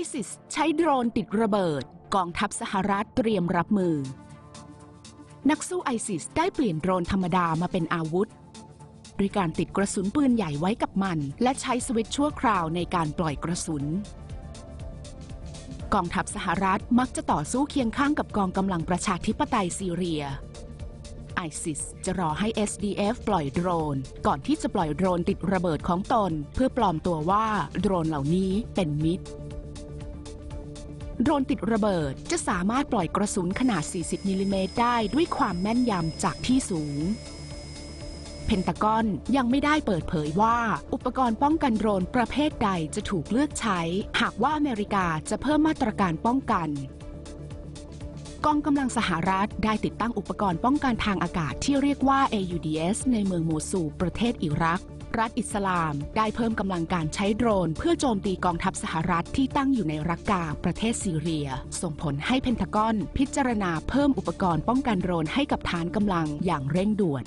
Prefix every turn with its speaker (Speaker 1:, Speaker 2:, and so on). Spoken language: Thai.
Speaker 1: ISIS ใช้โดรนติดระเบิด กองทัพสหรัฐเตรียมรับมือ นักสู้ไอซิสได้เปลี่ยนโดรนธรรมดามาเป็นอาวุธด้วยการติดกระสุนปืนใหญ่ไว้กับมัน และใช้สวิตช์ชั่วคราวในการปล่อยกระสุน กองทัพสหรัฐมักจะต่อสู้เคียงข้างกับกองกำลังประชาธิปไตยซีเรียไอซิสจะรอให้ SDF ปล่อยโดรน ก่อนที่จะปล่อยโดรนติดระเบิดของตน เพื่อปลอมตัวว่าโดรนเหล่านี้เป็นมิตร โดรนติดระเบิดจะสามารถปล่อยกระสุนขนาด 40 มิลลิเมตรได้ด้วยความแม่นยำจากที่สูง เพนตากอนยังไม่ได้เปิดเผยว่า อุปกรณ์ป้องกันโดรนประเภทใดจะถูกเลือกใช้ หากว่าอเมริกาจะเพิ่มมาตรการป้องกันกองกำลังสหรัฐได้ติดตั้งอุปกรณ์ป้องกันทางอากาศที่เรียกว่า AUDS ในเมืองโมซูลประเทศอิรัก รัฐอิสลาม ได้เพิ่มกำลังการใช้โดรน เพื่อโจมตีกองทัพสหรัฐที่ตั้งอยู่ในรักกาประเทศซีเรีย ส่งผลให้เพนทากอน พิจารณาเพิ่มอุปกรณ์ป้องกันโดรนให้กับฐานกำลังอย่างเร่งด่วน